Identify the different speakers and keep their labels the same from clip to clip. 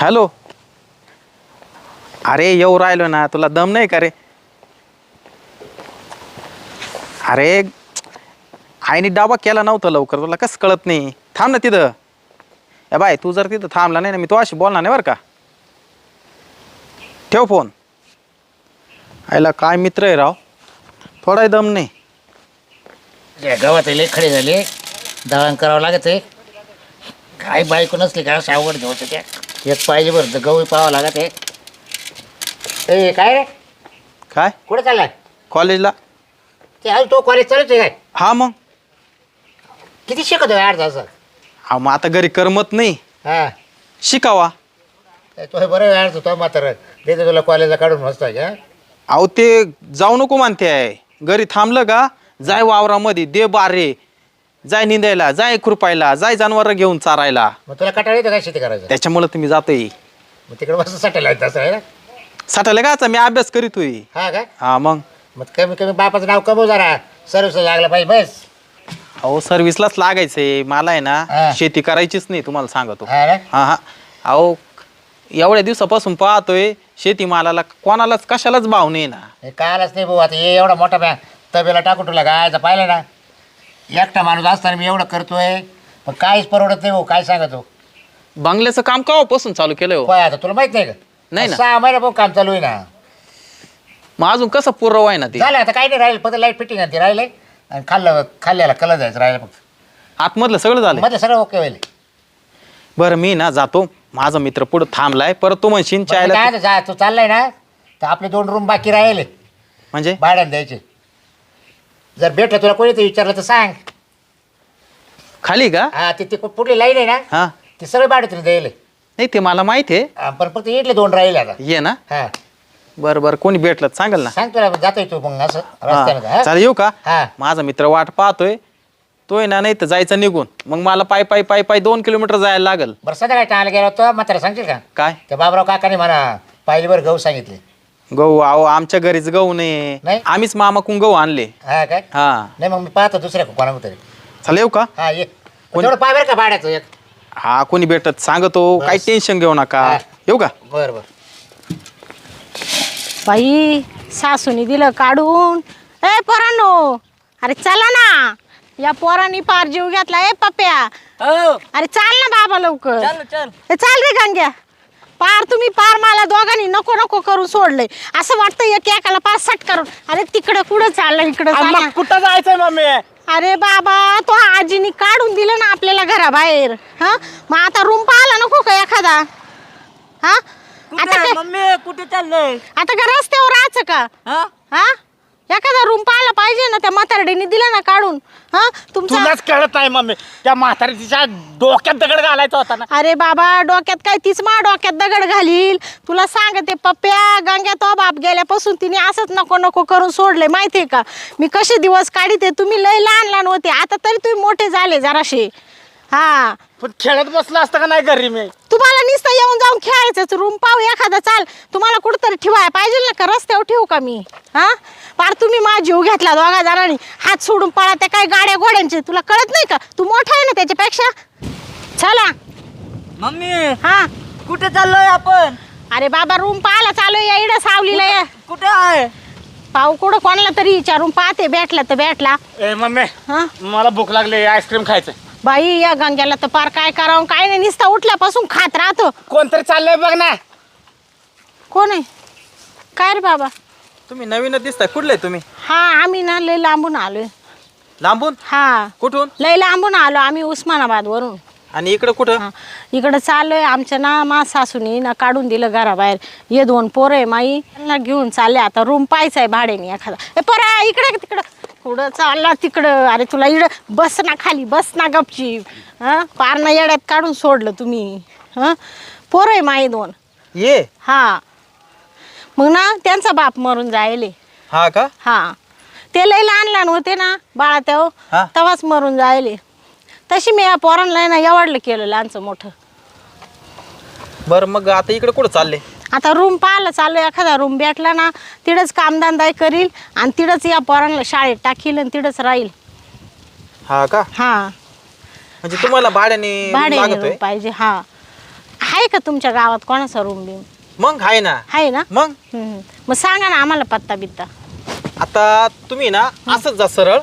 Speaker 1: Hello. अरे येऊ राहिलो ना. तुला दम नाही का रे? अरे आईने डाबा केला नव्हता लवकर. तुला कसं कळत नाही? थांब ना तिथं. ए बाय तू जर तिथं थांबला नाही ना मी तो अशी बोलणार नाही बरं का? ठेव फोन. आईला काय मित्र आहे राव? थोडाही दम नाही.
Speaker 2: या गावात खडे झाले. दळण करावं लागत आहे काय बायको नसली का अशा अवघड घेऊ त्या एक पाहिजे बरं तर गहू पाहावं लागत आहे. ए काय रे?
Speaker 1: काय?
Speaker 2: कुठे चाललाय?
Speaker 1: कॉलेजला.
Speaker 2: ते आज तो कॉलेज चालूच आहे काय?
Speaker 1: हा मग.
Speaker 2: किती शिकतो आठ तास?
Speaker 1: हा मग आता घरी करमत नाही.
Speaker 2: हा.
Speaker 1: शिकावा.
Speaker 2: ए, तो हे बरं यार तो म्हातारा देते तुला कॉलेजला काढून मस्त आहे का?
Speaker 1: अहो ते जाऊ नको म्हणते. आहे घरी थांबलं का? जाय वावरामध्ये दे बारे. जाय निंदायला जाय खुरपायला जाय जनावर घेऊन चारायला.
Speaker 2: मग तुला कटाळ येतं काय शेती करायचं?
Speaker 1: त्याच्यामुळे तुम्ही जातोय.
Speaker 2: मग तिकडे आहे ना?
Speaker 1: साठायला का मी अभ्यास करीतोय
Speaker 2: हा का?
Speaker 1: हा मग?
Speaker 2: मग कमी कमी बापाचं नाव कमव जरा. सर्विस लागला पाहिजे बस.
Speaker 1: अहो सर्व्हिसलाच लागायचंय. मला आहे
Speaker 2: हा.
Speaker 1: ना शेती करायचीच नाही तुम्हाला सांगतो.
Speaker 2: हा ना?
Speaker 1: हा हा. अहो एवढ्या दिवसापासून पाहतोय शेतीमालाला कोणालाच कशालाच भाव नाही ना.
Speaker 2: हे कालच नाही भाऊ आता हे एवढा मोठा बॅ तबेला टाकून तुला गायचं पाहिलं ना. एकटा माणूस असताना मी एवढं करतोय पण काहीच परवडत नाही भाऊ काय सांगतो?
Speaker 1: बंगल्याचं काम केव्हापासून चालू केलंय हो?
Speaker 2: काय आता तुला माहीत नाही का?
Speaker 1: नाही ना.
Speaker 2: सहा महिना भाऊ काम चालू आहे ना.
Speaker 1: मग अजून कसं पुरव आहे ना ते?
Speaker 2: झालं आता काही नाही राहील फक्त लाइट फिटिंग ते राहिले आणि खाल्लं खाल्ल्याला कलर जायचं राहिलं फक्त.
Speaker 1: आतमधलं सगळं झालं
Speaker 2: मध्ये सगळं ओके होईल
Speaker 1: बरं मी ना जातो. माझा मित्र पुढे थांबलाय. परत तू म्हणशील चायला
Speaker 2: काय आता जा तू चाललाय ना तर आपले दोन रूम बाकी राहिले.
Speaker 1: म्हणजे?
Speaker 2: भाड्याने द्यायचे. जर भेटलं तुला कोणी ते विचारलं तर सांग.
Speaker 1: खाली का?
Speaker 2: हा ते ते पुढली लाईन आहे ना
Speaker 1: हा.
Speaker 2: ते सगळे तुला द्यायले
Speaker 1: नाही ते मला माहिती आहे.
Speaker 2: पण फक्त इथले दोन राहिले आता.
Speaker 1: ये ना.
Speaker 2: हा.
Speaker 1: बरं बरं कोणी भेटलं तर सांगाल ना.
Speaker 2: सांग तुला जातोय तू मग असं रस्त्यानं हा?
Speaker 1: चालेल येऊ का?
Speaker 2: हा.
Speaker 1: माझा मित्र वाट पाहतोय. तो आहे ना नाही तर जायचा निघून. मग मला पाय पाय पाय पाय दोन किलोमीटर जायला लागल.
Speaker 2: बरं संध्याकाळी टाळायला गेलो होतो त्याला सांगशील का?
Speaker 1: काय?
Speaker 2: त्या बाबराव काकाने म्हणा पाहिजे बरं गहू सांगितले.
Speaker 1: गहू अहो आमच्या घरीच गहू नाही
Speaker 2: नाही?
Speaker 1: आम्हीच मामाकून गहू आणले.
Speaker 2: हा काय
Speaker 1: हा.
Speaker 2: नाही मग मी पाहतो दुसऱ्या कोणा तरी.
Speaker 1: चालेल येऊ का?
Speaker 2: हा ये. तेवढं पाय बरं का भाड्याचं एक.
Speaker 1: हा कोणी भेटत सांगतो. काही टेन्शन घेऊ नका.
Speaker 2: हा.
Speaker 1: येऊ का?
Speaker 2: बरं बरं.
Speaker 3: बाई सासूनी दिलं काढून. ए पोरांनो अरे चला ना. या पोरांनी पार जीव घेतला. ए पप्प्या. अरे चाल ना बाबा लवकर. ए, चाल रे गांग्या. पार तुम्ही पार मला दोघांनी नको नको करून सोडले असं वाटतं एक एकाला पार सट करून. अरे तिकडं कुठं चाललं इकडं चाललं.
Speaker 1: कुठं जायचंय मम्मी?
Speaker 3: अरे बाबा तो आजीनी काढून दिलं ना आपल्याला घराबाहेर. हा? मग आता रूम पाहिला नको का एखादा? हा? आता काय
Speaker 4: मम्मी? कुठे चाललंय?
Speaker 3: आता का रस्त्यावर राहायचं का?
Speaker 4: हा?
Speaker 3: हा? एखादा रूम पाहायला पाहिजे ना त्या म्हातारडीने दिलं ना काढून. हा तुमचा
Speaker 4: तुलाच कळत नाही मम्मी. त्या म्हातारी तिच्या डोक्यात दगड घालायचा होता ना.
Speaker 3: अरे बाबा डोक्यात काय? तीच मा डोक्यात दगड घालील. तुला सांगते पप्प्या गंग्या तो बाप गेल्यापासून तिने असंच नको नको करून सोडले माहितीये का? मी कसे दिवस काढीते तुम्ही लय लहान लहान होते. आता तरी तुम्ही मोठे झाले जराशे हा.
Speaker 4: पण खेळत बसलं असतं का नाही घरी मी?
Speaker 3: तुम्हाला नुसतं येऊन जाऊन खेळायचं रूम पाहू एखादा चाल. तुम्हाला कुठंतरी ठेवाय पाहिजे ना का? रस्त्यावर ठेवू का मी? हा? पार तुम्ही माझा जीव घेतला दोघा जणांनी. हात सोडून पळा त्या काय गाड्या घोड्यांचे तुला कळत नाही का? तू मोठा आहे ना त्याच्यापेक्षा? चला.
Speaker 4: मम्मी
Speaker 3: हा.
Speaker 4: कुठे चाललोय आपण?
Speaker 3: अरे बाबा रूम पाहायला चालू या इडं सावलीला या.
Speaker 4: कुठे आहे?
Speaker 3: पाहू कुठं कोणाला तरी विचारून पाहते. भेटला तर भेटला.
Speaker 4: ए मम्मी.
Speaker 3: हा?
Speaker 4: मला भूक लागली. आईस्क्रीम खायचं
Speaker 3: बाई या गंग्याला तर पार काय करावं काय नाही नुसता उठल्यापासून खात राहतो.
Speaker 4: कोणतरी चाललंय बघ ना.
Speaker 3: कोण आहे? काय रे बाबा?
Speaker 1: तुम्ही नवीनच दिसताय. कुठले तुम्ही?
Speaker 3: हा आम्ही ना लय लांबून आलोय.
Speaker 1: लांबून?
Speaker 3: हा.
Speaker 1: कुठून?
Speaker 3: लय लांबून आलो आम्ही उस्मानाबाद वरून
Speaker 1: आणि इकडं कुठं?
Speaker 3: इकडं चाललोय आमच्या ना मा सासूनी ना काढून दिलं घराबाहेर. ये दोन पोरं आहे माई. त्यांना घेऊन चालले. आता रूम पाहायचा आहे भाड्याने एखादा. ए पोरा इकडे तिकडं. कुठं चालला तिकडं? अरे तुला इकडं बस ना खाली बस ना गपची. हां? पार ना येड्यात काढून सोडलं तुम्ही. हां? पोरं आहे माई दोन.
Speaker 1: ये.
Speaker 3: हा. मग ना त्यांचा बाप मरून जायले.
Speaker 1: हा का?
Speaker 3: हा. ते लय लहान लहान होते ना बाळा तेव्हा
Speaker 1: हा.
Speaker 3: तेव्हाच मरून जायले. तशी मी या पोरांना ना एवढलं केलं लहानचं मोठं.
Speaker 1: बरं मग आता इकडे कुठं चालले?
Speaker 3: आता रूम पाहायला चालू एखादा रूम भेटला ना तिडंच कामधंदा करील आणि तिडंच या पोरांना शाळेत टाकील आणि तिडंच राहील.
Speaker 1: हा का?
Speaker 3: हां.
Speaker 1: म्हणजे तुम्हाला भाड्याने
Speaker 3: भाड्याने
Speaker 1: लागतोय?
Speaker 3: रूम पाहिजे हा. आहे का तुमच्या गावात कोणाचा रूम बिम?
Speaker 1: मग आहे ना.
Speaker 3: आहे ना?
Speaker 1: मग?
Speaker 3: हम्म. मग सांगा ना आम्हाला पत्ता बित्ता
Speaker 1: आता तुम्ही ना असंच जा सरळ.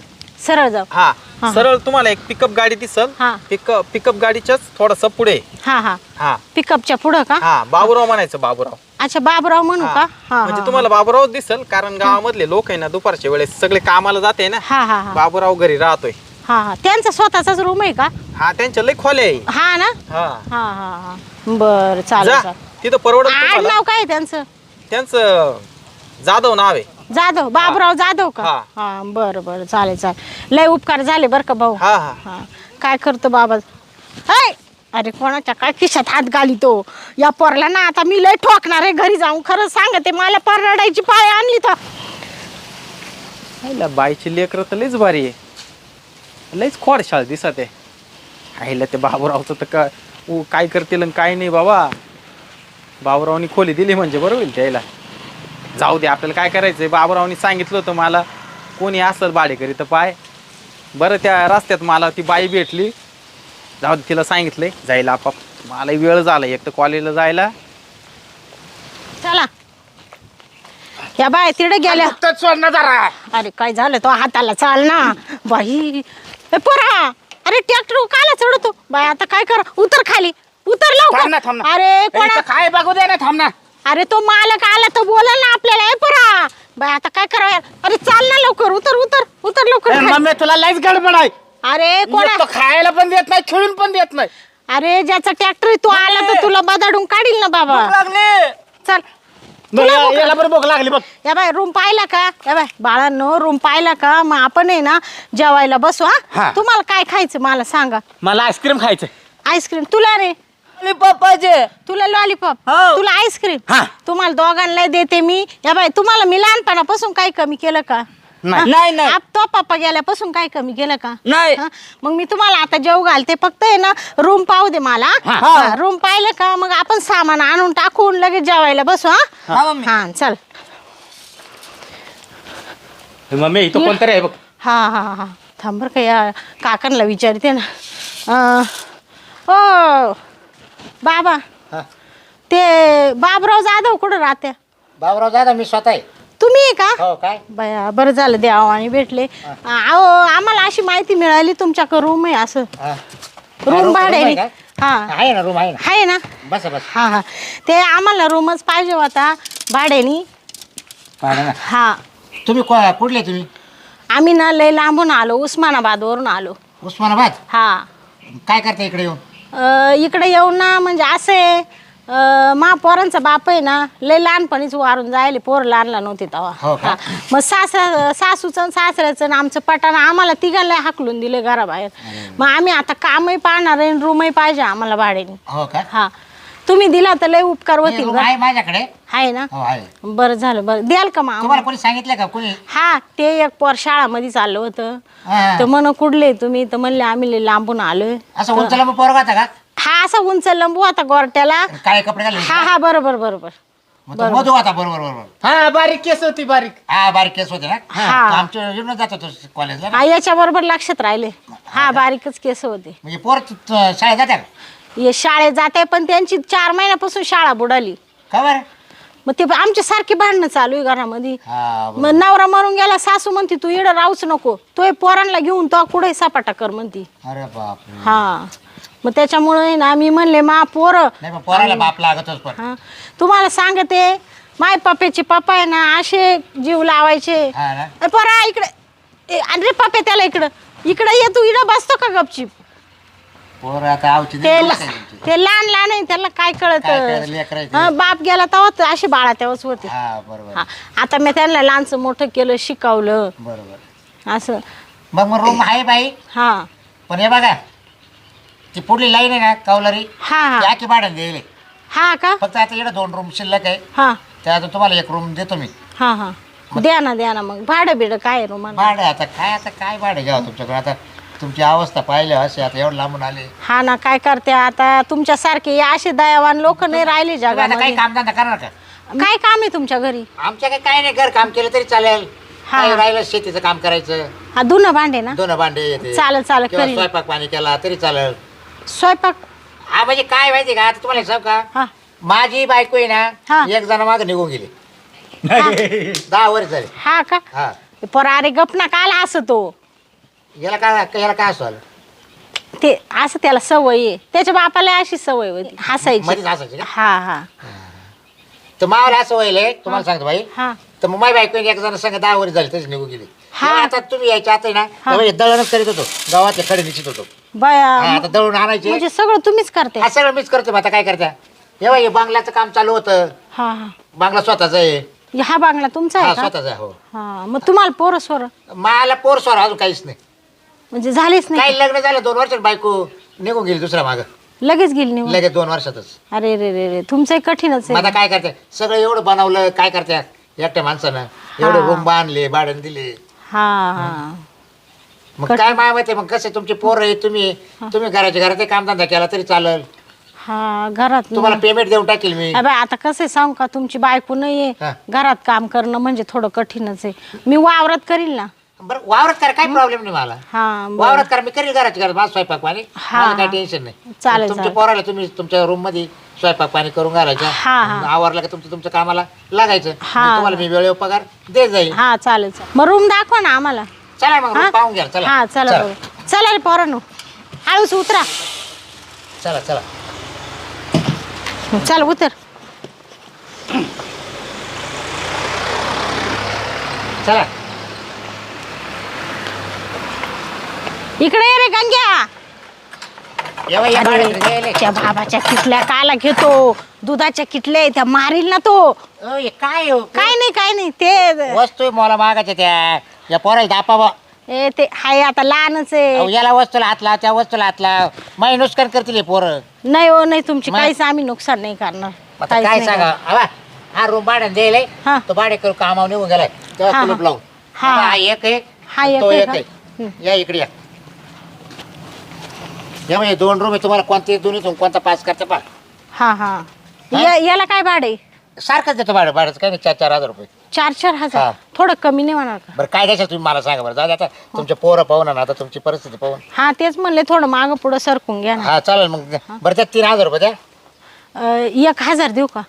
Speaker 3: सरळ जाऊ.
Speaker 1: हा
Speaker 3: हा.
Speaker 1: सरळ तुम्हाला एक पिकअप गाडी दिसल.
Speaker 3: हा.
Speaker 1: पिकअप पिकअप गाडीच्याच थोडस पुढे.
Speaker 3: हा हा.
Speaker 1: हा.
Speaker 3: पिकअपच्या पुढं का?
Speaker 1: हा बाबूराव म्हणायचं बाबूराव.
Speaker 3: अच्छा बाबराव म्हणू. का? हा
Speaker 1: म्हणजे
Speaker 3: हा,
Speaker 1: तुम्हाला बाबूराव दिसल कारण गावामधले लोक आहे ना दुपारच्या वेळेस सगळे कामाला जाते ना.
Speaker 3: हा हा हा.
Speaker 1: बाबूराव घरी राहतोय.
Speaker 3: हा हा. त्यांचा स्वतःचाच रूम आहे का?
Speaker 1: हा त्यांच्या लय खोले आहे.
Speaker 3: हा ना?
Speaker 1: हा.
Speaker 3: हा हा हा. बर चालेल
Speaker 1: जा.
Speaker 3: चालेल.
Speaker 1: तिथं परवडत तुम्हाला.
Speaker 3: आडनाव काय आहे त्यांचं?
Speaker 1: त्यांचं जाधव नाव आहे.
Speaker 3: जाधव बाबराव जाधव का?
Speaker 1: हा.
Speaker 3: हा बरं बरं. चालेल चालेल. लय उपकार झाले बरं का भाऊ?
Speaker 1: हा हा.
Speaker 3: हा. काय करतो बाबा? ऐ! अरे कोणाच्या काय खिशात हात घालितो? या पोरला ना आता मी लय ठोकणार आहे घरी जाऊन. खरं सांगते मला पररडायची पाय आणली तर.
Speaker 1: आईला बाईची लेकरं तर लयच भारी आहे. लयच खोडशाळ दिसत. आहे आईला ते बाबूरावचं तर का उ काय करतील आणि काय नाही बाबा. बाबूरावनी खोली दिली म्हणजे बरं होईल त्याला. जाऊ दे आपल्याला काय करायचंय? बाबूरावनी सांगितलं होतं मला कोणी असलं भाडेकरी तर पाय. बरं त्या रस्त्यात मला ती बाई भेटली. जाऊ दे तिला सांगितलंय जायला आपाप मला वेळ झाला एक तर कॉलेजला जायला.
Speaker 3: चला. या बाय तिकडे गेल्या.
Speaker 4: नुकतंच सोडणं जरा.
Speaker 3: अरे काय झालं? तो हाताला चाल ना. बाई. ए पोरा. अरे ट्रॅक्टर काला चढतो. बाई आता काय कर? उतर खाली. उतर
Speaker 4: थांब ना
Speaker 3: लवकर
Speaker 4: थांब ना.
Speaker 3: अरे
Speaker 4: ए,
Speaker 3: कोणा
Speaker 4: इथं काय बघू दे ना थांब ना.
Speaker 3: अरे तो मालक आला तर बोला ना आपल्याला ए पोरा. बाई आता काय करावं यार? अरे चाल ना लवकर उतर उतर उतर लवकर.
Speaker 4: ए,
Speaker 3: खाली.
Speaker 4: मम्मी तुला लयच गडबड आहे.
Speaker 3: अरे कोणा
Speaker 4: खायला पण देत नाही खेळून पण देत नाही.
Speaker 3: अरे ज्याचा ट्रॅक्टर तो आला तर तुला बदाडून काढील ना बाबा.
Speaker 4: लागले.
Speaker 3: चल.
Speaker 4: बरं, या- याला बरं भूक लागली बघ.
Speaker 3: या बाय रूम पाहिला का? या बाय बाळांनो रूम पाहिला का? मग आपण आहे ना जेवायला बसू हा?
Speaker 4: हा.
Speaker 3: तुम्हाला काय खायचं मला सांगा.
Speaker 4: मला आईस्क्रीम खायचं.
Speaker 3: आईस्क्रीम तुला रे?
Speaker 5: पाहिजे.
Speaker 3: तुला लॉलीपॉप
Speaker 5: हो.
Speaker 3: तुला आईस्क्रीम
Speaker 4: हा.
Speaker 3: तुम्हाला दोघांना देते मी. या बाय तुम्हाला मी लहानपणापासून काही कमी केलं का?
Speaker 4: नाही.
Speaker 3: हा?
Speaker 5: नाही, नाही.
Speaker 3: आप- तो पप्पा गेल्यापासून काही कमी केलं का?
Speaker 5: नाही.
Speaker 3: हा? मग मी तुम्हाला आता जेव घालते. फक्त आहे ना रूम पाहू दे मला. रूम पाहिलं का? मग आपण सामान आणून टाकून लगेच जेवायला बसू हा?
Speaker 5: हा, मम्मी.
Speaker 3: हा चल.
Speaker 4: मम्मी इथं कोणतरी आहे बघ.
Speaker 3: हा हा हा. थांब बरं का या काकांना विचारते ना. अं, ओ बाबा
Speaker 2: हा.
Speaker 3: ते बाबराव जाधव कुठं राहते?
Speaker 2: बाबराव दादा मी स्वतः आहे.
Speaker 3: तुम्ही आहे का?
Speaker 2: हो काय?
Speaker 3: बया बरं झालं द्यावं आणि भेटले. अहो आम्हाला अशी माहिती मिळाली तुमच्याकडे रूम आहे असं.
Speaker 2: हा.
Speaker 3: रूम
Speaker 2: room
Speaker 3: भाडे
Speaker 2: आहे?
Speaker 3: हा.
Speaker 2: आहे ना रूम आहे ना.
Speaker 3: आहे ना?
Speaker 2: बस बस.
Speaker 3: हा हा. ते आम्हाला रूमच पाहिजे होता भाड्यानी.
Speaker 2: पाहा ना.
Speaker 3: हा.
Speaker 2: तुम्ही को- कुठले तुम्ही?
Speaker 3: आम्ही ना लय लांबून आलो उस्मानाबादवरून आलो.
Speaker 2: उस्मानाबाद?
Speaker 3: हा.
Speaker 2: काय करता इकडे येऊन?
Speaker 3: अ, इकडे येऊन ना म्हणजे असं आहे. अ, मा पोरांचा बाप आहे ना लय लहानपणीच वारून जायले पोर लहानला नव्हते
Speaker 2: हो
Speaker 3: तेव्हा.
Speaker 2: का?
Speaker 3: हा. मग सासरा सासूचं आणि सासऱ्याचं आणि आमचं पटाण आम्हाला तिघांना हाकलून दिले घराबाहेर. मग आम्ही आता कामही पाहणार आहे रूमही पाहिजे आम्हाला भाड्याने.
Speaker 2: हो का?
Speaker 3: हा. तुम्ही दिला तर लय उपकार होतील
Speaker 2: room
Speaker 3: बरं.
Speaker 2: आहे माझ्याकडे.
Speaker 3: आहे ना?
Speaker 2: हो आहे.
Speaker 3: बरं झालं बरं. द्याल का मग
Speaker 2: तुम्हाला? कोणी सांगितलं का? कोणी?
Speaker 3: हा ते एक पोर शाळामध्ये चाललं होतं.
Speaker 2: हा.
Speaker 3: तर म्हण कुठले तुम्ही? तर म्हणले आम्ही लय लांबून आलोय.
Speaker 2: असं उंचला मग पोरगा होता का?
Speaker 3: हा असा उंच लंबू होता गोरट्याला.
Speaker 2: काळे कपडे
Speaker 3: हा हा बरोबर बरोबर.
Speaker 2: मग तो मधू होता बरोबर बरोबर.
Speaker 4: हा बारीक केस होती बारीक.
Speaker 2: हा बारीक केस होते ना?
Speaker 3: हा.
Speaker 2: तो आमच्या येऊन जात होतो कॉलेजला
Speaker 3: हा याच्या बरोबर लक्षात राहिले. हा बारीकच केस होते.
Speaker 2: म्हणजे पोर त- शाळेत जात्या का?
Speaker 3: हे शाळेत जाते पण त्यांची चार महिन्यापासून शाळा बुडाली.
Speaker 2: का बरं?
Speaker 3: मग ते आमच्या सारखी भांडणं चालू आहे घरामध्ये.
Speaker 2: हा.
Speaker 3: मग नवरा मरून गेला सासू म्हणती तू इडं राहूच नको. तो पोरांना घेऊन तो कुठे सपाटा कर म्हणती.
Speaker 2: अरे बापरे.
Speaker 3: हा. मग त्याच्यामुळे ना मी म्हणले मा पोर.
Speaker 2: नाही पण पोराला बाप लागतच पण.
Speaker 3: हा. तुम्हाला सांगते माय पप्प्याचे पप्पा आहे ना असे जीव लावायचे.
Speaker 2: हा ना.
Speaker 3: ए, पोरा इकडे. ए, अरे पप्पे त्याला इकडं. इकडे ये तू इकडं बसतो का गपचीप?
Speaker 2: पोर आता आवची
Speaker 3: ते लहान लहान आहे त्याला काय कळत?
Speaker 2: काय कळत, लेकरं आहे ते.
Speaker 3: बाप गेला तेव्हा अशी बाळा तेव्हाच होते.
Speaker 2: हा बरोबर.
Speaker 3: हा, आता मी त्यांना लहानचं मोठं केलं शिकवलं.
Speaker 2: बरोबर.
Speaker 3: असं.
Speaker 2: मग मग रूम आहे बाई.
Speaker 3: हा.
Speaker 2: पण हे बघा ती पुढली लाईन आहे ना कौलरी
Speaker 3: हा हा.
Speaker 2: की भाड्याने देईल
Speaker 3: हा का?
Speaker 2: फक्त आता इकडे दोन रूम शिल्लक आहे.
Speaker 3: हा.
Speaker 2: त्यातून तुम्हाला एक रूम देतो मी.
Speaker 3: हा हा. द्या ना द्या ना मग. भाडं बिडं काय आहे रुमाला?
Speaker 2: भाडं आता काय आता काय भाडं घ्यावं तुमच्याकडे? आता तुमची अवस्था पाहिली असे आता एवढं लांबून आले.
Speaker 3: हा ना काय करते आता? तुमच्यासारखे असे दयावान लोक नाही राहिले
Speaker 2: तुम्ही आता काही
Speaker 3: जगामध्ये
Speaker 2: कामधंदा करणार का?
Speaker 3: काय काम आहे तुमच्या घरी?
Speaker 2: आमच्या काय काय नाही घर काम केलं तरी चालेल.
Speaker 3: हा.
Speaker 2: राहिलं शेतीचं काम करायचं.
Speaker 3: हा धुणं भांडे ना?
Speaker 2: दोन भांडे येते.
Speaker 3: चालेल, चालेल,
Speaker 2: किंवा
Speaker 3: करीन.
Speaker 2: स्वयंपाक पाणी केला तरी चालेल.
Speaker 3: स्वयंपाक?
Speaker 2: हा म्हणजे काय माहिती का? आता तुम्हाला सांग का?
Speaker 3: हा.
Speaker 2: माझी बायको आहे
Speaker 3: हा.
Speaker 2: ना एक जण मागे निघून गेली. दहा वर्ष झाले.
Speaker 3: हा का?
Speaker 2: हा.
Speaker 3: पर अरे गपना काल हसतो.
Speaker 2: याला काय याला काय असं आलं
Speaker 3: ते असं त्याला सवय आहे. त्याच्या बापाला अशी सवय होती. हसायची.
Speaker 2: मध्येच हसायची का?
Speaker 3: हा हा.
Speaker 2: तर मावाला असं व्हायलंय तुम्हाला सांगतो भाई
Speaker 3: हा.
Speaker 2: तर मग माझी बायको एक जण सांग दहा वर्ष झाली तशी निघून गेली.
Speaker 3: हा.
Speaker 2: आता तुम्ही यायच्या आता ना
Speaker 3: हा.
Speaker 2: तेव्हा हे दळणच करीत होतो. गावातले खडे निश्चित होतो. हा,
Speaker 3: बया
Speaker 2: आता दळून आणायचे.
Speaker 3: म्हणजे सगळं तुम्हीच करते
Speaker 2: हा सगळं मीच करतो मग आता काय करता तेव्हा हे बांगल्याचं काम चालू होतं.
Speaker 3: हा हा.
Speaker 2: बांगला स्वतःच आहे.
Speaker 3: हा बांगला तुमचा
Speaker 2: हा
Speaker 3: आहे का?
Speaker 2: स्वतःच आहे हो.
Speaker 3: हा मग तुम्हाला पोरं सोर?
Speaker 2: मला पोर स्वर अजून काहीच नाही.
Speaker 3: म्हणजे झालीच नाही
Speaker 2: लग्न झालं दोन वर्षात बायको निघून गेली दुसऱ्या माग.
Speaker 3: लगेच गेली निघून?
Speaker 2: लगेच दोन वर्षातच.
Speaker 3: अरे रे रे रे तुमचंही कठीणच
Speaker 2: आता काय करते? सगळं एवढं बनवलं काय करते? एकट्या माणसानं. एवढे रूम बांधले भाड्याने दिले.
Speaker 3: हा हा.
Speaker 2: मग काय माय माहिती मग कसे तुमचे पोर आहे तुम्ही? तुम्ही घराच्या घरात कामधंदा केला तरी चालेल.
Speaker 3: हा घरात.
Speaker 2: तुम्हाला पेमेंट देऊन टाकेल मी.
Speaker 3: अबे आता कसं आहे सांगू का? तुमची बायको नाहीये.
Speaker 2: हा.
Speaker 3: घरात काम करणं म्हणजे थोडं कठीणच आहे. मी वावरात करील ना?
Speaker 2: बरं वावरात करा काही प्रॉब्लेम नाही मला.
Speaker 3: हा बरं.
Speaker 2: वावरात करा मी करेल घराच्या घरात माझा स्वयंपाक पाणी.
Speaker 3: हा,
Speaker 2: मला काही
Speaker 3: हा.
Speaker 2: टेन्शन नाही.
Speaker 3: चालेल,
Speaker 2: तुमच्या
Speaker 3: चालेल.
Speaker 2: पोराला तुम्ही तुमच्या रूममध्ये स्वयंपाक पाणी करून घालायचा.
Speaker 3: हा, हा.
Speaker 2: आवरला का तुमचं तुमच्या कामाला लागायचं.
Speaker 3: हा.
Speaker 2: तुम्हाला मी वेळेवर पगार देत जाईल.
Speaker 3: हा चालेल चालेल. मग रूम दाखवा ना आम्हाला.
Speaker 2: चला मग
Speaker 3: हा?
Speaker 2: पाहून घ्या चला.
Speaker 3: हा चला. चला रे पोरांनो. हळूच उतरा.
Speaker 2: चला चला.
Speaker 3: चल उतर.
Speaker 2: चला.
Speaker 3: इकडे ये रे गंग्या.
Speaker 2: येवा या
Speaker 3: अरे,
Speaker 2: भाड्यात यायले.
Speaker 3: त्या बाबाच्या किटल्या काला घेतो. दुधाच्या किटल्या त्या मारील ना तो.
Speaker 2: हे काय हो?
Speaker 3: काय नाही काय नाही ते
Speaker 2: वस्तू आहे मला मागायच्या त्या. या पोराला दापा बा.
Speaker 3: ए ते हाय आता लहानच आहे.
Speaker 2: याला वस्तूला हातला त्या वस्तूला हातला माही नुकसान करतील हे पोरं.
Speaker 3: नाही हो नाही तुमची
Speaker 2: मग?
Speaker 3: काहीच आम्ही नुकसान नाही करणार.
Speaker 2: आता
Speaker 3: काहीच
Speaker 2: काय
Speaker 3: नाही
Speaker 2: सांगा? आवा हा रूम भाड्याने द्यायला
Speaker 3: हा.
Speaker 2: तो भाडे करू कामावर निघून गेलाय. तेव्हा
Speaker 3: हा,
Speaker 2: कुलूप
Speaker 3: हा.
Speaker 2: लावून
Speaker 3: हा.
Speaker 2: हा एक आहे.
Speaker 3: हा एक
Speaker 2: तो
Speaker 3: आहे
Speaker 2: एक
Speaker 3: का?
Speaker 2: आहे. या इकडे या. या म्हणजे दोन रूम आहे तुम्हाला कोणते दोन्ही कोणता पास करता पा
Speaker 3: हा हा.
Speaker 2: हा?
Speaker 3: या- याला काय भाडे
Speaker 2: सारखंच देतो भाडं भाड्याचं काय नाही चार चार हजार रुपये.
Speaker 3: चार चार
Speaker 2: हा.
Speaker 3: हजार थोडं कमी नाही होणार का?
Speaker 2: बरं काय द्यायचं तुम्ही मला सांगा बरं. जाऊ दे आता तुमचे पोरं पाहून ना आता तुमची परिस्थिती पाहून.
Speaker 3: हा तेच म्हणले थोडं मागं पुढं सरकून घ्या ना.
Speaker 2: हा चालेल मग. बरं त्या तीन हजार रुपये द्या.
Speaker 3: अं, एक हजार देऊ का?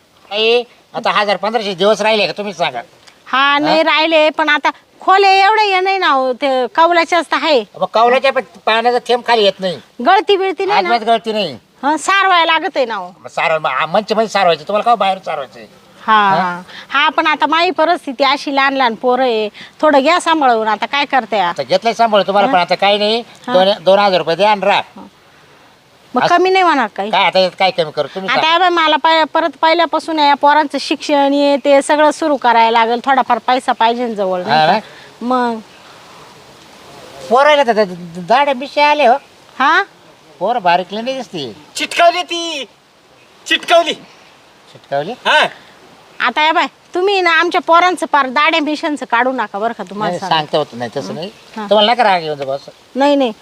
Speaker 2: आता हजार पंधराशे दिवस राहिले का तुम्हीच सांगा.
Speaker 3: हा? नाही राहिले पण आता खोले एवढे हे नाही ना हो, ते कवलाच्याच तर आहे
Speaker 2: मग कवलाच्या पण पाण्याचा थेंब खाली येत नाही.
Speaker 3: गळती बिळती नाही ना?
Speaker 2: गळती नाही.
Speaker 3: हं, सारवायला लागत आहे ना हो.
Speaker 2: मग सारव मंच मध्ये सारवायचं तुम्हाला का बाहेर सारवायचं?
Speaker 3: हा. हा? हा पण आता माझी परिस्थिती अशी लहान लहान पोरं आहे. थोडं घ्या सांभाळून आता काय करते
Speaker 2: आता घेतलंय सांभाळ तुम्हाला पण आता काही नाही. दोन दोन हजार रुपये द्या आणि राहा.
Speaker 3: मग कमी नाही होणार काही.
Speaker 2: काय आता यात काय कमी करू? तुम्ही
Speaker 3: आता
Speaker 2: सांगा.
Speaker 3: बाई मला पाय- परत पहिल्यापासून या पोरांचं शिक्षण हे ते सगळं सुरू करायला लागेल. थोडाफार पैसा पाहिजे ना जवळ
Speaker 2: हा?
Speaker 3: मग?
Speaker 2: पोरायला तर दाड्या मिशे आले हो.
Speaker 3: हा?
Speaker 2: पोरं बारीकले नाही दिसते.
Speaker 4: चिटकावली ती. चिटकावली.
Speaker 2: शिटकावली
Speaker 4: हा.
Speaker 3: आता या बाय तुम्ही ना आमच्या पोरांचं पार दाड्या मिशनचं काढू नका बरं का तुम्हाला
Speaker 2: नाही,
Speaker 3: सांगते.
Speaker 2: सांगता होत नाही तसं नाही.
Speaker 3: हा.
Speaker 2: तुम्हाला नका राग येऊन बस.
Speaker 3: नाही नाही.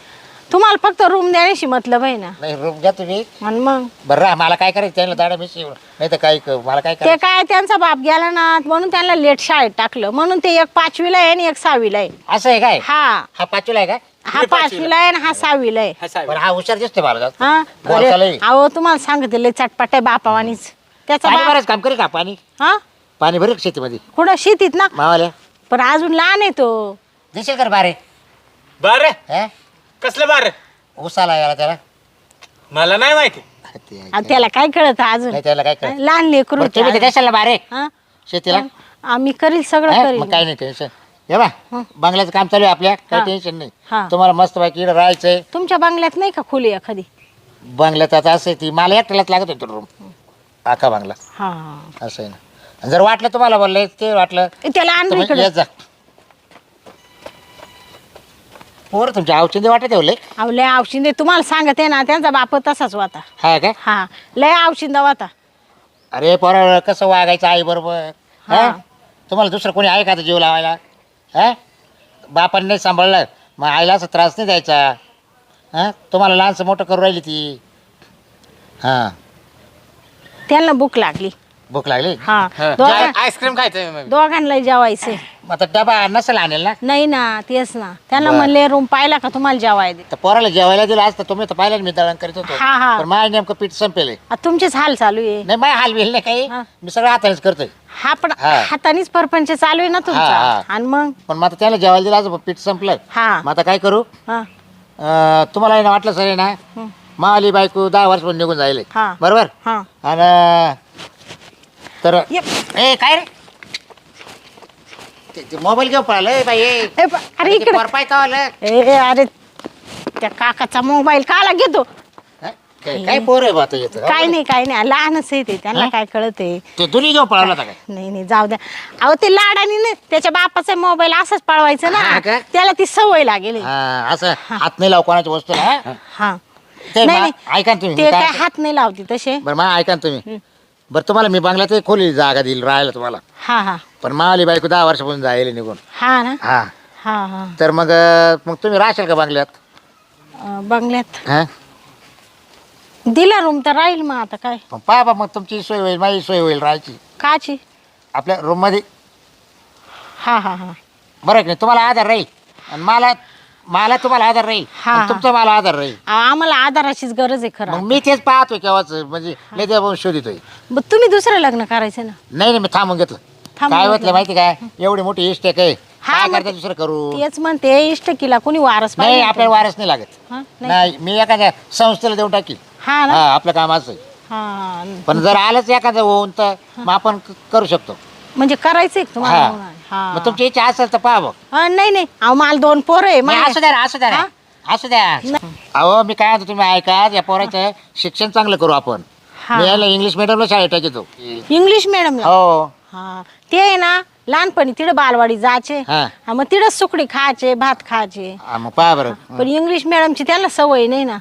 Speaker 3: तुम्हाला फक्त रूम देण्याशी मतलब आहे ना.
Speaker 2: नाही रूम घ्या तुम्ही.
Speaker 3: आणि मग?
Speaker 2: बरं राहा मला काय करायचं त्यांना दाड्या मिशी नाही तर काही क- मला काय
Speaker 3: ते
Speaker 2: करायचं?
Speaker 3: काय त्यांचा बाप गेला ना म्हणून त्यांना लेट शाळेत टाकलं. म्हणून ते एक पाचवीला आहे आणि एक सहावीला आहे.
Speaker 2: असं आहे काय?
Speaker 3: हा.
Speaker 2: हा पाचवीला आहे का?
Speaker 3: हा पाचवीला. आहे आणि हा सहावीला आहे.
Speaker 4: हा साहेब
Speaker 2: बरं हा हुशार दिसते मला जास्त.
Speaker 3: हा? अरे. अहो तुम्हाला सांगते लय चटपट आहे बापावानीच. त्याचा
Speaker 2: पाणी
Speaker 3: बाप
Speaker 2: काम करी का पाणी?
Speaker 3: हा?
Speaker 2: पाणी भरेल का शेतीमध्ये?
Speaker 3: कुठं? शेतीत ना?
Speaker 2: मावाल्या.
Speaker 3: पण अजून लहान आहे तो.
Speaker 2: देशील कर बारे?
Speaker 4: बर?
Speaker 2: हा?
Speaker 4: कसलं बार?
Speaker 2: उसाला याला त्याला.
Speaker 4: मला नाही माहिती.
Speaker 2: ते आहे.
Speaker 3: आणि त्याला काय कळत अजून?
Speaker 2: नाही त्याला काय कळत?
Speaker 3: लहान लेकरू
Speaker 2: बरं, तुम्ही ना बारे?
Speaker 3: हा?
Speaker 2: शेतीला?
Speaker 3: आम्ही करील सगळं
Speaker 2: हा?
Speaker 3: करील.
Speaker 2: काही नाही टेन्शन हे बा बंगल्याचं काम चालू आहे आपल्या. काही
Speaker 3: हा.
Speaker 2: टेन्शन नाही.
Speaker 3: हा.
Speaker 2: तुम्हाला मस्त बाकी इकडे राहायचंय.
Speaker 3: तुमच्या बंगल्यात नाही का खोली एखादी?
Speaker 2: बंगल्यात आता असं आहे ती. मला एकट्यालाच लागत होतं रूम आका बंगला.
Speaker 3: हा.
Speaker 2: असं आहे ना. आणि जर वाटलं तुम्हाला बोललंय ते वाटलं.
Speaker 3: त्याला आण
Speaker 2: तर
Speaker 3: रे
Speaker 2: मग
Speaker 3: इकडे.
Speaker 2: येत जा. पोर तुमच्या आवचिंदे वाटत ठेवले
Speaker 3: अहो लय आवशिंदे तुम्हाला सांगते ना त्यांचा बाप तसाच होता.
Speaker 2: हा काय
Speaker 3: हा लय आवशिंदा होता.
Speaker 2: अरे पोरा कसं वागायचं आई बरोबर?
Speaker 3: हा.
Speaker 2: हा? तुम्हाला दुसरं कोणी आहे का आता जीव लावायला? हा? बापाने नाही सांभाळलं. मग आईला असं त्रास नाही द्यायचा. हा? तुम्हाला लहानसं मोठं करू राहिली ती. हां.
Speaker 3: त्यांना भूक लागली.
Speaker 2: भूक लागली?
Speaker 3: हा.
Speaker 1: हा.
Speaker 3: दोघां
Speaker 4: आईस्क्रीम खायचं मग.
Speaker 3: दोघांना जेवायचंय.
Speaker 2: मग आता डबा नसेल आणेल ना?
Speaker 3: नाही ना तेच ना. त्यांना. म्हणले रूम पाहिला का? तुम्हाला जेवाय दे.
Speaker 2: तर पोराला जेवायला दिलं असतं तुम्ही तर पाहिलं ना मी दळण करीत होतो.
Speaker 3: हा, हा.
Speaker 2: पण माझ्या नेमकं पीठ संपेल.
Speaker 3: आता तुमचेच हाल चालू आहे.
Speaker 2: नाही माझ्या हाल बिल नाही काही.
Speaker 3: हा.
Speaker 2: मी सगळं हातानेच करतोय.
Speaker 3: हा पण
Speaker 2: हा.
Speaker 3: हातानेच परपंच चालू आहे ना
Speaker 2: हा,
Speaker 3: तुमचा.
Speaker 2: हा.
Speaker 3: आणि मग?
Speaker 2: पण मग आता त्याला जेवायला दिलं असं पण पीठ संपलं.
Speaker 3: हा.
Speaker 2: मग आता काय करू?
Speaker 3: हा.
Speaker 2: अं, तुम्हाला आहे ना वाटलं सर ना?
Speaker 3: हं.
Speaker 2: माली बायको दहा वर्ष निघून जायले.
Speaker 3: हा.
Speaker 2: बरोबर?
Speaker 3: हा.
Speaker 2: आणि तर. ए काय रे? ते- ते मोबाईल घेऊन पळालं बाई ए.
Speaker 3: ए, ब- अरे
Speaker 2: ते
Speaker 3: इकडे.
Speaker 2: पोर पाय का आलं?
Speaker 3: ए अरे त्या काकाचा मोबाईल काला घेतो.
Speaker 2: हं? काय काय पोर आहे बा आता
Speaker 3: काय नाही काय नाही. लहानच आहे ते. त्यांना? काय कळत आहे.
Speaker 2: ते दुनी घेऊन पळाला होता काय?
Speaker 3: नाही नाही जाऊ द्या. अहो ते लाडानी नाही त्याच्या बापाचा मोबाईल असंच पळवायचं
Speaker 2: हा
Speaker 3: ना? त्याला ती सवय लागेल.
Speaker 2: हा, असं हात नाही लाव कोणाच्या वस्तूला हं?
Speaker 3: हा.
Speaker 2: ते
Speaker 3: नाही
Speaker 2: मा-
Speaker 3: नाही.
Speaker 2: ऐका ना तुम्ही
Speaker 3: ते
Speaker 2: मी
Speaker 3: काय
Speaker 2: काय
Speaker 3: हात नाही लावते तसे.
Speaker 2: बरं ऐका ना तुम्ही. बरं तुम्हाला मी बंगल्यात खोली जागा देईल राहायला तुम्हाला.
Speaker 3: हा हा.
Speaker 2: पण माली बायको दहा वर्षापासून जायला निघून.
Speaker 3: हा ना?
Speaker 2: हा.
Speaker 3: हा हा.
Speaker 2: तर मग अं, मग तुम्ही राहशाल का बंगल्यात?
Speaker 3: अं, बंगल्यात.
Speaker 2: हा?
Speaker 3: दिला रूम तर राहील मग आता काय?
Speaker 2: मग पहा बा मग तुमची सोय होईल माझी सोय होईल राहायची.
Speaker 3: काची?
Speaker 2: आपल्या रूममध्ये
Speaker 3: हा हा हा.
Speaker 2: बरं की नाही? तुम्हाला आधार राहील. आणि मला मला तुम्हाला आधार राहील.
Speaker 3: हा,
Speaker 2: आणि
Speaker 3: हा.
Speaker 2: तुमचा मला आधार राहील.
Speaker 3: आम्हाला आधाराचीच गरज आहे खरं
Speaker 2: मग मी तेच पाहतोय केव्हाच म्हणजे लय देवा शोधितोय.
Speaker 3: तुम्ही दुसरं लग्न करायचं ना?
Speaker 2: नाही नाही मी थांबून घेतलं.
Speaker 3: थांबून
Speaker 2: काय
Speaker 3: घेतलं.
Speaker 2: माहिती काय? एवढी मोठी इस्टेक आहे
Speaker 3: हा,
Speaker 2: काय
Speaker 3: मग
Speaker 2: करता दुसरं करू?
Speaker 3: तेच म्हणते इष्टकीला कोणी वारस
Speaker 2: नाही
Speaker 3: पाहिजे
Speaker 2: आपल्याला वारस नाही लागत.
Speaker 3: हा नाही.
Speaker 2: नाही मी एखाद्या संस्थेला देऊन टाकी
Speaker 3: हा ना?
Speaker 2: हा आपलं काम असं आहे.
Speaker 3: हा.
Speaker 2: पण जर आलंच एखादं होऊन तर मग आपण क- करू शकतो.
Speaker 3: म्हणजे करायचंय का तुम्हाला
Speaker 2: हा?
Speaker 3: हा.
Speaker 2: मग तुमची इच्छा असेल तर पहा बघ
Speaker 3: नाही नाही. अहो मला दोन पोरं आहे
Speaker 2: नाही,
Speaker 3: मला-
Speaker 2: असू द्या ना, असू द्या. ना. असू द्या. अहो मी काय म्हणतो तुम्ही ऐका या पोराचं शिक्षण चांगलं करू आपण.
Speaker 3: हा.
Speaker 2: मी याला इंग्लिश मिडियमला शाळेत टाकतो.
Speaker 3: इंग्लिश मॅडम
Speaker 2: हो.
Speaker 3: हा. ते आहे ना लहानपणी तिकडे बालवाडी जायचे.
Speaker 2: हा.
Speaker 3: हा, मग तिकडे सुकडी खायचे भात खायचे.
Speaker 2: हा, मग पहा बरं.
Speaker 3: पण इंग्लिश मॅडमची त्यांना सवय नाही ना.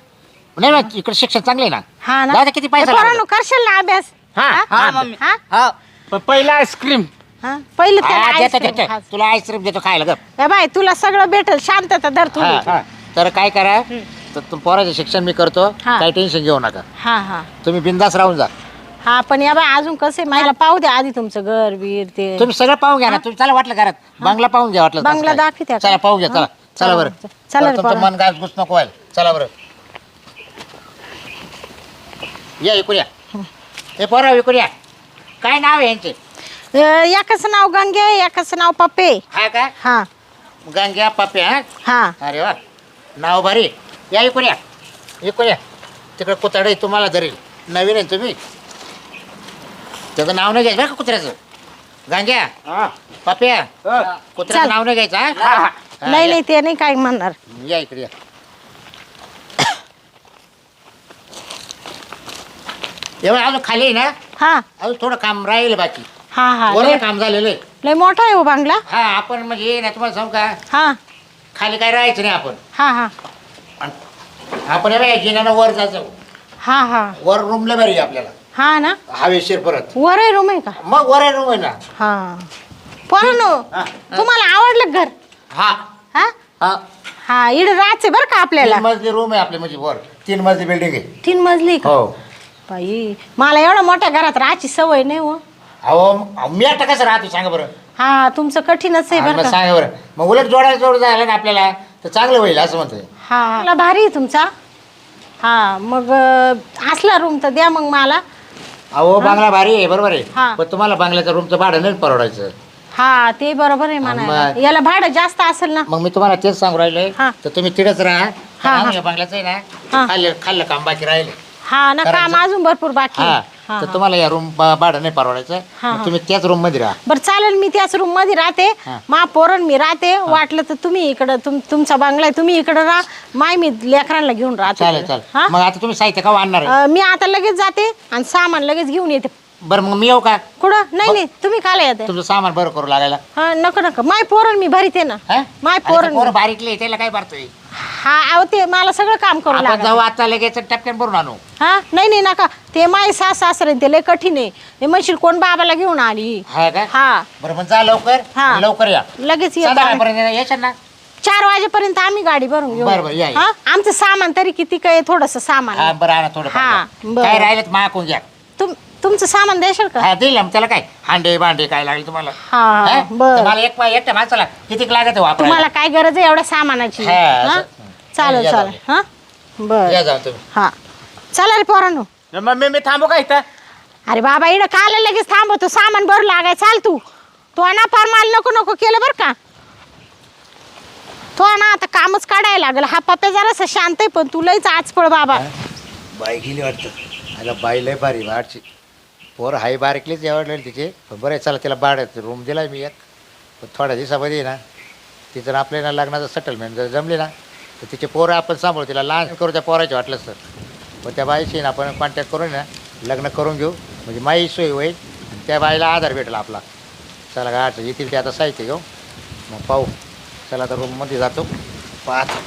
Speaker 2: नाही ना इकडे शिक्षण चांगले आहे ना.
Speaker 3: हा ना.
Speaker 2: किती पैसा
Speaker 3: ए, पोरांनो,
Speaker 2: लागतो?
Speaker 3: करशाल ना अभ्यास?
Speaker 2: हा,
Speaker 3: हा?
Speaker 2: हा,
Speaker 4: मम्मी.
Speaker 3: हा?
Speaker 4: हा पण पहिला आईस्क्रीम
Speaker 3: हा? पहिलं त्याला
Speaker 2: हा, देतो,
Speaker 3: ice cream
Speaker 2: देतो.
Speaker 3: खायचं.
Speaker 2: तुला आईस्क्रीम देतो खायला ग
Speaker 3: ए बाय तुला सगळं भेटल. शांतता धर तू
Speaker 2: हा. तर काय करा तर तुम पोराचं शिक्षण मी करतो.
Speaker 3: हा.
Speaker 2: काही टेन्शन घेऊ नका.
Speaker 3: हा हा.
Speaker 2: तुम्ही बिंदास राहून जा.
Speaker 3: हा पण या बाय अजून कसं? आहे मला पाहू द्या आधी तुमचं घर बीर ते.
Speaker 2: तुम्ही सगळं पाहून घ्या ना. तुम्ही चला वाटलं घरात. बंगला पाहून घ्या वाटलं
Speaker 3: बंगला
Speaker 2: तसं काय.
Speaker 3: दाखवित्या का?
Speaker 2: चला पाहून घ्या चला.
Speaker 3: हा?
Speaker 2: चला
Speaker 3: चला,
Speaker 2: बरं
Speaker 3: चला
Speaker 2: बरं, तुमचं. मन गास घुस नको व्हायला. चला बरं. या इकडे या. हे पोरा इकडे या. काय नाव आहे यांचे?
Speaker 3: अ, एकाचं नाव गंगे एकाचं नाव पप्पे
Speaker 2: हा का?
Speaker 3: हा.
Speaker 2: गंग्या पापे हा?
Speaker 3: हा.
Speaker 2: अरे वा. नाव भारी. या इकडे या. इकडे या. तिकडे कुताडे तुम्हाला धरेल नवीन आहे तुम्ही. त्याचं नाव नाही घ्यायचं बरं का कुत्र्याचं? गांग्या
Speaker 4: हा.
Speaker 2: पाप्या
Speaker 4: हा.
Speaker 2: कुत्र्याचं
Speaker 3: चल.
Speaker 2: नाव नाही घ्यायचं हा?
Speaker 4: हा.
Speaker 2: हा,
Speaker 3: नाही. नाही ते नाही काय म्हणणार.
Speaker 2: या इकडे या. एवढं अजून खाली आहे ना?
Speaker 3: हा.
Speaker 2: अजून थोडं काम राहील बाकी.
Speaker 3: हा हा लय
Speaker 2: काम झालेलं आहे.
Speaker 3: लय मोठा आहे हो बांगला.
Speaker 2: हा आपण म्हणजे ना तुम्हाला सांगू का?
Speaker 3: हा.
Speaker 2: खाली काय राहायचं नाही आपण.
Speaker 3: हा हा.
Speaker 2: आणि आपण हे बघा जिन्यानं वर जायचं.
Speaker 3: हा हा.
Speaker 2: वर रूमला भारी आहे आपल्याला.
Speaker 3: हा ना?
Speaker 2: हवेशीर परत.
Speaker 3: वर आहे रूम आहे का?
Speaker 2: मग वर रूम आहे ना.
Speaker 3: हा. पोरांनो
Speaker 2: हा.
Speaker 3: तुम्हाला आवडलं घर?
Speaker 2: हा.
Speaker 3: हा?
Speaker 2: हा.
Speaker 3: हा इड राहायचंय बरं का आपल्याला?
Speaker 2: मजली रूम आहे आपली म्हणजे वर. तीन मजली बिल्डिंग आहे.
Speaker 3: तीन मजली का?
Speaker 2: हो.
Speaker 3: बाई मला एवढ्या मोठ्या घरात राहायची सवय नाही हो.
Speaker 2: अहो म- आता कसं राहतो सांगा बरं.
Speaker 3: हा तुमचं कठीणच आहे बरं
Speaker 2: मग
Speaker 3: का?
Speaker 2: सांगा बरं. मग उलट जोडायला जोड झालं ना आपल्याला तर चांगलं होईल असं म्हणतोय.
Speaker 3: हा. मला भारी आहे तुमचा. हा मग अं, असला रूम तर द्या मग मला.
Speaker 2: अहो बांगला भारी आहे बरोबर
Speaker 3: हा.
Speaker 2: आहे पण तुम्हाला बांगल्याचं रूमचं भाडं नाही परवडायचं.
Speaker 3: हा ते बरोबर आहे
Speaker 2: मग-
Speaker 3: याला भाडं जास्त असेल ना.
Speaker 2: मग मी तुम्हाला तेच सांगू राहिलोय
Speaker 3: हा.
Speaker 2: तर तुम्ही तिथेच राहा.
Speaker 3: हा, हा.
Speaker 2: या बांगल्याचं आहे
Speaker 3: हा.
Speaker 2: ना खाल्लं खाल्लं काम बाकी राहिले
Speaker 3: हा ना काम. अजून भरपूर बाकी
Speaker 2: हा
Speaker 3: आहे. हा,
Speaker 2: तर
Speaker 3: हा.
Speaker 2: तुम्हाला या रूम भाडं नाही परवडायचं
Speaker 3: हा,
Speaker 2: मग
Speaker 3: हा.
Speaker 2: तुम्ही त्याच रूममध्ये राहा.
Speaker 3: बरं चालेल मी त्याच रूममध्ये राहते.
Speaker 2: हा.
Speaker 3: मा पोरण मी राहते. वाटलं तर तुम्ही इकडं तुम तुमचा बंगला आहे तुम्ही इकडं राहा. माय मी लेकरांना घेऊन राहते.
Speaker 2: चालेल
Speaker 3: इकडं.
Speaker 2: चालेल.
Speaker 3: हा?
Speaker 2: मग आता तुम्ही साहित्य का आणणार आहे?
Speaker 3: अं, मी आता लगेच जाते आणि सामान लगेच घेऊन येते.
Speaker 2: बरं मग मी येऊ का?
Speaker 3: कुठं? नाही नाही तुम्ही काला येते
Speaker 2: तुमचं सामान बरं करू लागायला.
Speaker 3: हा नको नको. माय पोरण मी भरीते ना.
Speaker 2: हा?
Speaker 3: माय
Speaker 2: अरे ते
Speaker 3: पोरण
Speaker 2: पोरं बारीकले त्याला काय भरतोय?
Speaker 3: हा अहो ते मला सगळं काम करू
Speaker 2: आपण
Speaker 3: लागत
Speaker 2: जाऊ आता लगेच टपक्यान भरून आणू.
Speaker 3: हा? नाही नाही नका. ते माय सास सासरे ते लय कठीण आहे. हे म्हणशील कोण बाबाला घेऊन आली?
Speaker 2: हा का?
Speaker 3: हा.
Speaker 2: बरं मग जा लवकर.
Speaker 3: हा.
Speaker 2: लवकर या.
Speaker 3: लगेच
Speaker 2: ना.
Speaker 3: चार वाजेपर्यंत आम्ही गाडी भरून घेऊ.
Speaker 2: बरं, बरं, या, या.
Speaker 3: हा? आमचं सामान तरी किती काय थोडस सामान.
Speaker 2: हा
Speaker 3: आहे.
Speaker 2: बरं आणा थोडं
Speaker 3: हा, बरं.
Speaker 2: काय राहिलं मागून घ्या.
Speaker 3: तुम तुमचं सामान देशाल का?
Speaker 2: हा दिल त्याला काय? हांडे भांडे काय लागले तुम्हाला?
Speaker 3: हा
Speaker 2: हा?
Speaker 3: बर.
Speaker 2: तर मला एक एकट्या माणसाला किती लागत
Speaker 3: तुम्हाला काय गरज आहे एवढ्या सामानाची?
Speaker 2: हा,
Speaker 3: हा?
Speaker 2: असं.
Speaker 3: चालेल
Speaker 2: या
Speaker 3: चालेल. हा? बर.
Speaker 2: या जाऊ तुम्ही.
Speaker 3: हा. चला रे पोरांनो.
Speaker 4: मग मी मी थांबू का इथं?
Speaker 3: अरे बाबा इकडं काल लगेच थांबवतो सामान भरू लागाय चाल तू. तो ना फार माल नको नको केलं बरं का. तो ना आता कामच काढायला लागला. हा पप्पा जरासा शांत आहे पण तुलाच आज पळ बाबा.
Speaker 2: बाई गेली वाटतं. आता बाई लय भारी बाहेरची पोर हाय बारीकलीच आवडलेली तिचे. पण बरं आहे, चला तिला बाळ रूम दिलाय मी एक. पण थोड्या दिवसामध्ये ना तिचं ना आपल्या ना लग्नाचं सेटलमेंट जर जमली ना तर तिचे पोरं आपण सांभाळू. तिला लहान करू त्या पोराचे वाटलं सर. पण त्या बाईशी ना आपण कॉन्टॅक्ट करून ना लग्न करून घेऊ. म्हणजे माई सोय होईल आणि त्या बाईला आधार भेटला आपला. चला गाठ येतील ते आता साहित्य घेऊ मग पाहू. चला आता रूममध्ये जातो. पाहतो.